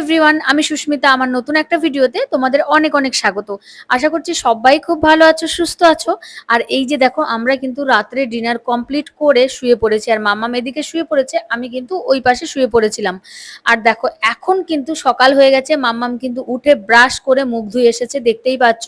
Everyone আমি সুস্মিতা, আমার নতুন একটা ভিডিওতে তোমাদের অনেক অনেক স্বাগত। আশা করছি সবাই খুব ভালো আছো, সুস্থ আছো। আর এই যে দেখো, আমরা কিন্তু রাত্রে ডিনার কমপ্লিট করে শুয়ে পড়েছি। আর মাম্মা মেদিকে শুয়ে পড়েছে, আমি কিন্তু ওই পাশে শুয়ে পড়েছিলাম। আর দেখো, এখন কিন্তু সকাল হয়ে গেছে, মাম্মাম কিন্তু উঠে ব্রাশ করে মুখ ধুয়ে এসেছে, দেখতেই পাচ্ছ।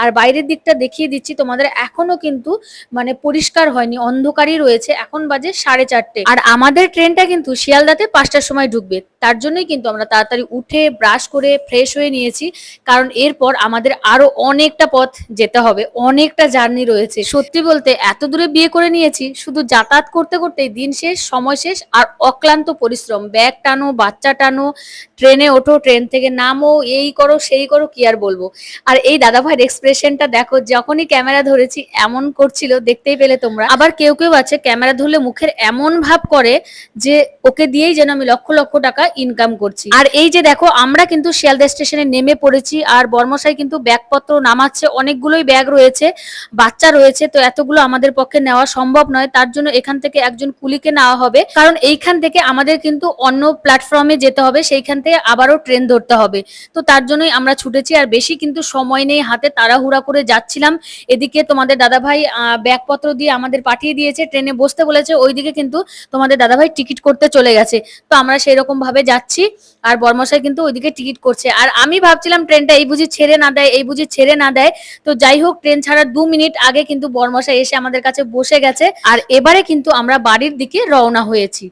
আর বাইরের দিকটা দেখিয়ে দিচ্ছি, তোমাদের এখনও কিন্তু মানে পরিষ্কার হয়নি, অন্ধকারই রয়েছে। এখন বাজে সাড়ে চারটে। আর আমাদের ট্রেনটা কিন্তু শিয়ালদাতে পাঁচটার সময় ঢুকবে, তার জন্যই কিন্তু আমরা তাড়াতাড়ি উঠে ব্রাশ করে ফ্রেশ হয়ে নিয়েছি। কারণ এরপর আমাদের আরও অনেকটা পথ যেতে হবে, অনেকটা জার্নি রয়েছে। সত্যি বলতে এত দূরে বিয়ে করে নিয়েছি, শুধু যাতায়াত করতে করতেই দিন শেষ, সময় শেষ, আর অক্লান্ত পরিশ্রম। ব্যাগ টানো, বাচ্চা টানো, ট্রেনে ওঠো, ট্রেন থেকে নামো, এই করো, সেই করো, কি আর বলব? আর এই দাদা ভাইয়ের এক্সপ্রেশনটা দেখো, যখনই ক্যামেরা ধরেছি, এমন করছিল, দেখতেই পেলে তোমরা। আবার কেউ কেউ আছে ক্যামেরা ধরলে মুখের এমন ভাব করে যে, ওকে দিয়েই যেন আমি লক্ষ লক্ষ টাকা ইনকাম করছি। আর এই যে দেখো, আমরা কিন্তু শিয়ালদা স্টেশনে নেমে পড়েছি আর বর্মশাই কিন্তু ব্যাগপত্র নামাচ্ছে, অনেকগুলোই ব্যাগ রয়েছে, বাচ্চা রয়েছে, তো এতগুলো আমাদের পক্ষে নেওয়া সম্ভব নয়, তার জন্য এখান থেকে একজন কুলিকে নেওয়া হবে। কারণ এইখান থেকে আমাদের কিন্তু অন্য প্ল্যাটফর্মে যেতে হবে, সেইখান থেকে আবারও ট্রেন ধরতে হবে। তো তার জন্যই আমরা ছুটেছি আর বেশি কিন্তু সময় নেই, হাতে তাড়াহুড়া করে যাচ্ছিলাম। এদিকে তোমাদের দাদাভাই ব্যাগপত্র দিয়ে আমাদের পাঠিয়ে দিয়েছে, ট্রেনে বসতে বলেছে, ওইদিকে কিন্তু তোমাদের দাদাভাই টিকিট করতে চলে গেছে। তো আমরা সেই রকম ভাবে যাচ্ছি। আর বর্মশাই কিন্তু ওইদিকে টিকিট করছে। আর আমি ভাবছিলাম ট্রেনটা এই বুঝি ছেড়ে না দেয়, এই বুঝি ছেড়ে না দেয়। তো যাই হোক, ট্রেন ছাড়ার দু মিনিট আগে কিন্তু বর্মশাই এসে আমাদের কাছে বসে গেছে। আর এবারে কিন্তু আমরা বাড়ির দিকে রওনা হয়েছি।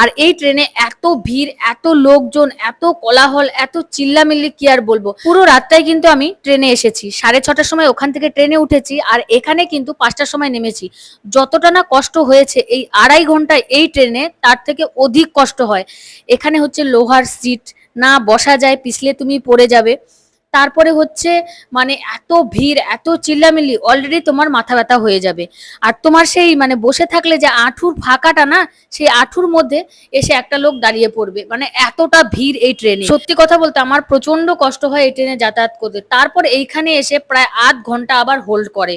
আর এই ট্রেনে এত ভিড়, এত লোকজন, এত কোলাহল, এত চিল্লামিল্লি কি আর বলব? পুরো রাতটাই কিন্তু আমি ট্রেনে এসেছি। সাড়ে ছটার সময় ওখান থেকে ট্রেনে উঠেছি আর এখানে কিন্তু পাঁচটার সময় নেমেছি। যতটা না কষ্ট হয়েছে, এই আড়াই ঘন্টায় এই ট্রেনে তার থেকে অধিক কষ্ট হয়। এখানে হচ্ছে লোহার সিট না বসা যায়, পিছলে তুমি পড়ে যাবে। তারপরে হচ্ছে মানে এত ভিড়, এত চিল্লামিল্লি অলরেডি তোমার মাথা ব্যথা হয়ে যাবে। আর তোমার সেই মানে বসে থাকলে যে আঁঠুর ফাঁকাটা না, সেই আঁঠুর মধ্যে এসে একটা লোক দাঁড়িয়ে পড়বে। মানে এতটা ভিড় এই ট্রেনে সত্যি কথা বলতে আমার প্রচণ্ড কষ্ট হয় এই ট্রেনে যাতায়াত করতে। তারপর এইখানে এসে প্রায় আধ ঘণ্টা আবার হোল্ড করে।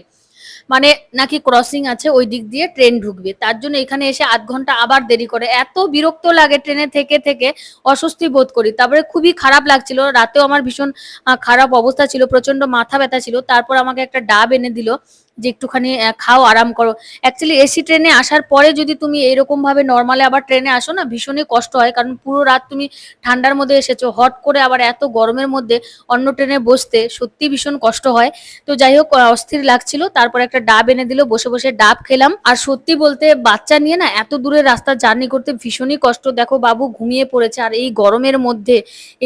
মানে নাকি ক্রসিং আছে, ওই দিক দিয়ে ট্রেন ঢুকবে। তার জন্য এখানে এসে আধ ঘণ্টা আবার দেরি করে। এত বিরক্ত লাগে ট্রেনে থেকে থেকে, অস্বস্তি বোধ করি। তারপরে খুবই খারাপ লাগছিল। রাতেও আমার ভীষণ খারাপ অবস্থা ছিল প্রচণ্ড মাথা ব্যথা ছিল। তারপর আমাকে একটা ডাব এনে দিল। যে একটুখানি খাও, আরাম করো। অ্যাকচুয়ালি এসি ট্রেনে আসার পরে যদি তুমি এরকম ভাবে নর্মালে আবার ট্রেনে আসো না, ভীষণই কষ্ট হয়। কারণ পুরো রাত তুমি ঠান্ডার মধ্যে এসেছ। হট করে আবার এত গরমের মধ্যে অন্য ট্রেনে বসতে সত্যি ভীষণ কষ্ট হয়। তো যাই হোক অস্থির লাগছিল। তারপর একটা ডাব এনে দিল, বসে বসে ডাব খেলাম। আর সত্যি বলতে বাচ্চা নিয়ে না এত দূরের রাস্তা জার্নি করতে ভীষণই কষ্ট। দেখো বাবু ঘুমিয়ে পড়েছে। আর এই গরমের মধ্যে,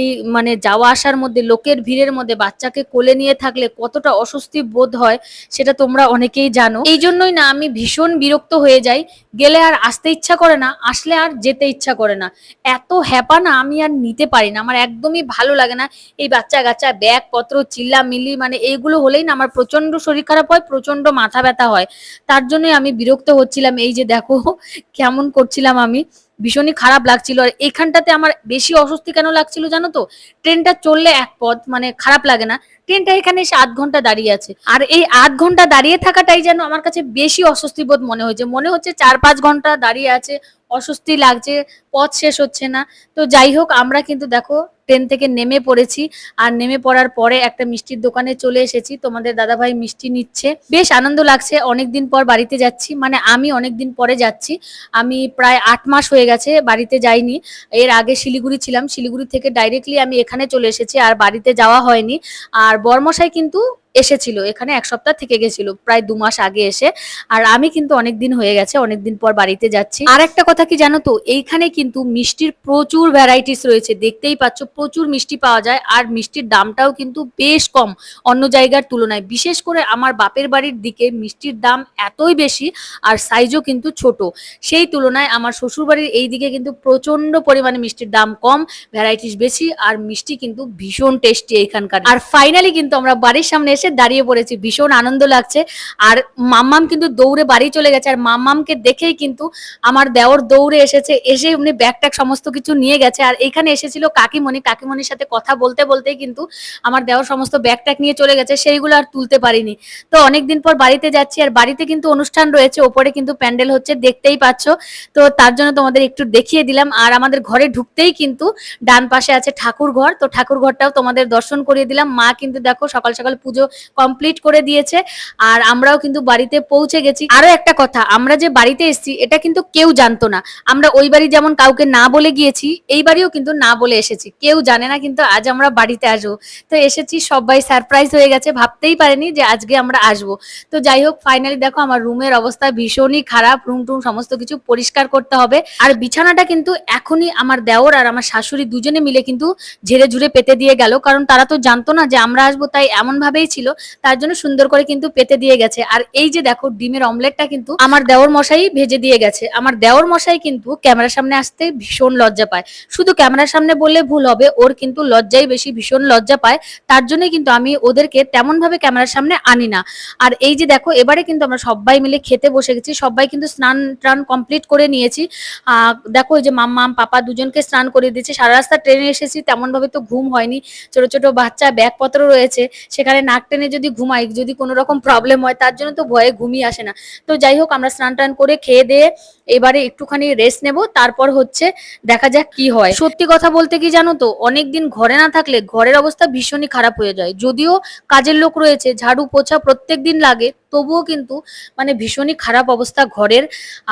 এই মানে যাওয়া আসার মধ্যে, লোকের ভিড়ের মধ্যে বাচ্চাকে কোলে নিয়ে থাকলে কতটা অস্বস্তি বোধ হয়, সেটা তোমরা অনেকেই জানো। এই জন্যই না আমি ভীষণ বিরক্ত হয়ে যাই। গেলে আর আসতে ইচ্ছা করে না, আসলে আর যেতে ইচ্ছা করে না। এত হ্যাপা না আমি আর নিতে পারি না। আমার একদমই ভালো লাগে না এই বাচ্চা কাচ্চা ব্যাগ পত্র চিল্লা মিল্লি মানে এইগুলো হলেই না আমার প্রচণ্ড শরীর খারাপ হয় প্রচণ্ড মাথা ব্যথা হয়। তার জন্যই আমি বিরক্ত হচ্ছিলাম। এই যে দেখো, কেমন করছিলাম আমি। ভীষণই খারাপ লাগছিল। আর এখানটাতে আমার বেশি অস্বস্তি কেন লাগছিল জানো তো? ট্রেনটা চললে এক পথ মানে খারাপ লাগে না। ট্রেনটা এখানে এসে আধ ঘণ্টা দাঁড়িয়ে আছে। আর এই আধ ঘণ্টা দাঁড়িয়ে থাকাটাই যেন আমার কাছে বেশি অস্বস্তি বোধ মনে হয়েছে। মনে হচ্ছে চার পাঁচ ঘণ্টা দাঁড়িয়ে আছে, অস্বস্তি লাগছে, পথ শেষ হচ্ছে না। তো যাই হোক, আমরা কিন্তু দেখো ট্রেন থেকে নেমে পড়েছি। আর নেমে পড়ার পরে একটা মিষ্টির দোকানে চলে এসেছি। তোমাদের দাদাভাই মিষ্টি নিচ্ছে। বেশ আনন্দ লাগছে। অনেক দিন পর বাড়িতে যাচ্ছি। মানে আমি অনেক দিন পরে যাচ্ছি। আমি প্রায় আট মাস হয়ে গেছে বাড়িতে যাইনি। এর আগে শিলিগুড়ি ছিলাম। শিলিগুড়ি থেকে ডাইরেক্টলি আমি এখানে চলে এসেছি। আর বাড়িতে যাওয়া হয়নি। আর বর্মশাই কিন্তু এসেছিল, এখানে এক সপ্তাহ থেকে গেছিল, প্রায় দু মাস আগে এসে। আর আমি কিন্তু অনেক দিন হয়ে গেছে অনেক দিন পর বাড়িতে যাচ্ছি। আর একটা কথা কি জানো তো, এইখানে কিন্তু মিষ্টির প্রচুর ভ্যারাইটিস রয়েছে, দেখতেই পাচ্ছ, প্রচুর মিষ্টি পাওয়া যায়। আর মিষ্টির দামটাও কিন্তু বেশ কম, অন্য জায়গার তুলনায়। বিশেষ করে আমার বাপের বাড়ির দিকে মিষ্টির দাম এতই বেশি, আর সাইজও কিন্তু ছোট। সেই তুলনায় আমার শ্বশুরবাড়ির এই দিকে কিন্তু প্রচণ্ড পরিমাণে মিষ্টির দাম কম ভ্যারাইটিস বেশি, আর মিষ্টি কিন্তু ভীষণ টেস্টি এখানকার আর ফাইনালি কিন্তু আমরা বাড়ির সামনে এসে এসে দাঁড়িয়ে পড়েছি, ভীষণ আনন্দ লাগছে। আর মাম্মাম কিন্তু দৌড়ে বাড়ি চলে গেছে, আর মাম্মামকে দেখেই কিন্তু আমার দেওর দৌড়ে এসেছে, এসে উনি ব্যাগ সমস্ত কিছু নিয়ে গেছে। আর এখানে এসেছিল কাকিমণি, কাকিমণির সাথে কথা বলতে বলতেই কিন্তু আমার দেওর সমস্ত ব্যাগ নিয়ে চলে গেছে, সেইগুলো আর তুলতে পারিনি। তো অনেকদিন পর বাড়িতে যাচ্ছি, আর বাড়িতে কিন্তু অনুষ্ঠান রয়েছে, ওপরে কিন্তু প্যান্ডেল হচ্ছে, দেখতেই পাচ্ছ। তো তার জন্য তোমাদের একটু দেখিয়ে দিলাম, আর আমাদের ঘরে ঢুকতেই কিন্তু ডান পাশে আছে ঠাকুর ঘর তো ঠাকুর ঘরটাও তোমাদের দর্শন করিয়ে দিলাম। মা কিন্তু দেখো সকাল সকাল পুজো কমপ্লিট করে দিয়েছে। আর আমরাও কিন্তু বাড়িতে পৌঁছে গেছি। আরও একটা কথা, আমরা যে বাড়িতে এসেছি, এটা কিন্তু কেউ জানতো না। আমরা ওই বাড়ি যেমন কাউকে না বলে গিয়েছি, এই বাড়িও কিন্তু না বলে এসেছি। কেউ জানে না কিন্তু আজ আমরা বাড়িতে আসব। তো এসেছি, সবাই সারপ্রাইজ হয়ে গেছে, ভাবতেই পারেনি যে আজকে আমরা আসব। তো যাই হোক ফাইনালি দেখো আমার রুমের অবস্থা ভীষণই খারাপ রুম টুম সমস্ত কিছু পরিষ্কার করতে হবে। আর বিছানাটা কিন্তু এখনই আমার দেওর আর আমার শাশুড়ি দুজনে মিলে কিন্তু ঝেড়ে ঝুড়ে পেতে দিয়ে গেল। কারণ তারা তো জানতো না যে আমরা আসব, তাই এমন ভাবেই ছিল। তার জন্য সুন্দর করে কিন্তু পেতে দিয়ে গেছে। আর এই যে দেখো, ডিমের অমলেটটা কিন্তু আমার দেওর মশাই ভেজে দিয়ে গেছে। আমার দেওর মশাই কিন্তু ক্যামেরার সামনে আসতে ভীষণ লজ্জা পায়। শুধু ক্যামেরার সামনে বললে ভুল হবে, ওর কিন্তু লজ্জাই বেশি, ভীষণ লজ্জা পায়। তার জন্যই কিন্তু আমি ওদেরকে তেমন ভাবে ক্যামেরার সামনে আনি না। আর এই যে দেখো, এবারে কিন্তু আমরা সবাই মিলে খেতে বসে গেছি, সবাই কিন্তু স্নান টান কমপ্লিট করে নিয়েছি। দেখো এই যে মাম্মাম, পাপা দুজনকে স্নান করে দিয়েছি। সারা রাস্তা ট্রেনে এসেছি তেমন ভাবে তো ঘুম হয়নি। ছোট ছোট বাচ্চা, ব্যাগপত্র রয়েছে, সেখানে নাক টেনে যদি ঘুমাই, যদি কোনো রকম প্রবলেম হয়, তার জন্য তো ভয়ে ঘুমিয়ে আসে না। তো যাই হোক, আমরা স্নান টান করে খেয়ে দিয়ে এবারে একটুখানি রেস্ট নেব। তারপর হচ্ছে দেখা যাক কি হয়। সত্যি কথা বলতে কি জানো তো, অনেকদিন ঘরে না থাকলে ঘরের অবস্থা ভীষণই খারাপ হয়ে যায়। যদিও কাজের লোক রয়েছে ঝাড়ু পোছা প্রত্যেক দিন লাগে তবুও কিন্তু মানে ভীষণই খারাপ অবস্থা ঘরের।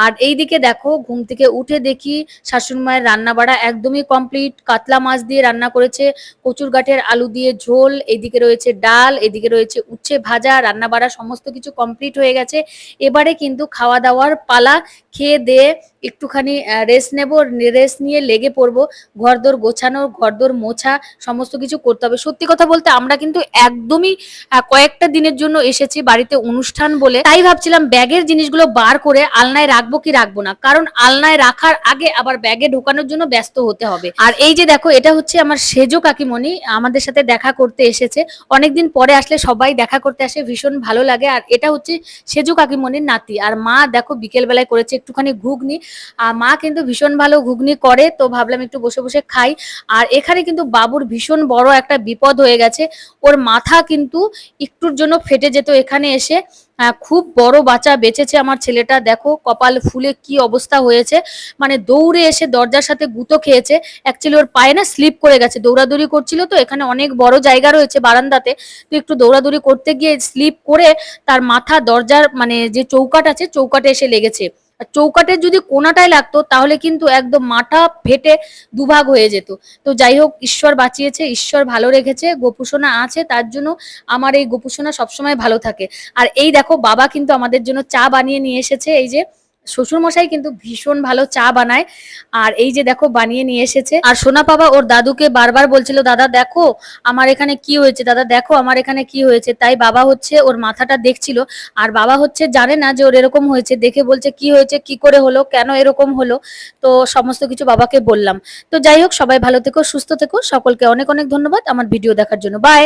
আর এই দিকে দেখো, ঘুম থেকে উঠে দেখি শাশুড়ি মায়ের রান্না বাড়া একদমই কমপ্লিট কাতলা মাছ দিয়ে রান্না করেছে, কচুর গাঠের আলু দিয়ে ঝোল, এদিকে রয়েছে ডাল, এদিকে রয়েছে উচ্ছে ভাজা রান্না বাড়া সমস্ত কিছু কমপ্লিট হয়ে গেছে। এবারে কিন্তু খাওয়া দাওয়ার পালা খেয়ে দিয়ে একটুখানি রেস্ট নেব রেস্ট নিয়ে লেগে পড়ব, ঘরদোর গোছানো, ঘরদোর মোছা, সমস্ত কিছু করতে হবে। সত্যি কথা বলতে আমরা কিন্তু একদমই কয়েকটা দিনের জন্য এসেছি বাড়িতে অনুষ্ঠান বলে। তাই ভাবছিলাম ব্যাগের জিনিসগুলো বার করে আলনায় রাখব কি রাখব না? কারণ আলনায় রাখার আগে আবার ব্যাগে ঢোকানোর জন্য ব্যস্ত হতে হবে। আর এই যে দেখো, এটা হচ্ছে আমার সেজো কাকিমণি, আমাদের সাথে দেখা করতে এসেছে। অনেকদিন পরে আসলে সবাই দেখা করতে আসে, ভীষণ ভালো লাগে। আর এটা হচ্ছে সেজু কাকিমণির নাতি। আর মা দেখো বিকেল বেলায় করেছে একটুখানি ঘুগনি। আর মা কিন্তু ভীষণ ভালো ঘুগনি করে, তো ভাবলাম একটু বসে বসে খাই। আর এখানে কিন্তু বাবুর ভীষণ বড় একটা বিপদ হয়ে গেছে। ওর মাথা কিন্তু একটুর জন্য ফেটে যেত এখানে এসে। খুব বড় বাচ্চা বেঁচেছে আমার ছেলেটা, দেখো কপাল ফুলে কি অবস্থা হয়েছে। মানে দৌড়ে এসে দরজার সাথে গুঁতো খেয়েছে। অ্যাকচুয়ালি ওর পায়ে না স্লিপ করে গেছে, দৌড়াদৌড়ি করছিল তো, এখানে অনেক বড় জায়গা রয়েছে বারান্দাতে। তো একটু দৌড়াদৌড়ি করতে গিয়ে স্লিপ করে তার মাথা দরজার মানে যে চৌকাট আছে, চৌকাটে এসে লেগেছে। চৌকাটের যদি কোনাটায় লাগতো, তাহলে কিন্তু একদম মাথা ফেটে দুভাগ হয়ে যেত। তো যাই হোক, ঈশ্বর বাঁচিয়েছে, ঈশ্বর ভালো রেখেছে, গোপুসোনা আছে, তার জন্য আমার এই গোপুসোনা সবসময় ভালো থাকে। আর এই দেখো, বাবা কিন্তু আমাদের জন্য চা বানিয়ে নিয়ে এসেছে, এই যে শ্বশুর মশাই কিন্তু ভীষণ ভালো চা বানায়। আর এই যে দেখো, বানিয়ে নিয়ে এসেছে। আর সোনা বাবা ওর দাদুকে বারবার বলছিল, দাদা, দেখো, আমার এখানে কি হয়েছে? দাদা, দেখো, আমার এখানে কি হয়েছে? তাই বাবা হচ্ছে ওর মাথাটা দেখছিল। আর বাবা হচ্ছে জানে না যে ওর এরকম হয়েছে। দেখে বলছে, কি হয়েছে? কি করে হলো? কেন এরকম হলো? তো সমস্ত কিছু বাবাকে বললাম। তো যাই হোক, সবাই ভালো থেকো, সুস্থ থেকো। সকলকে অনেক অনেক ধন্যবাদ আমার ভিডিও দেখার জন্য। বাই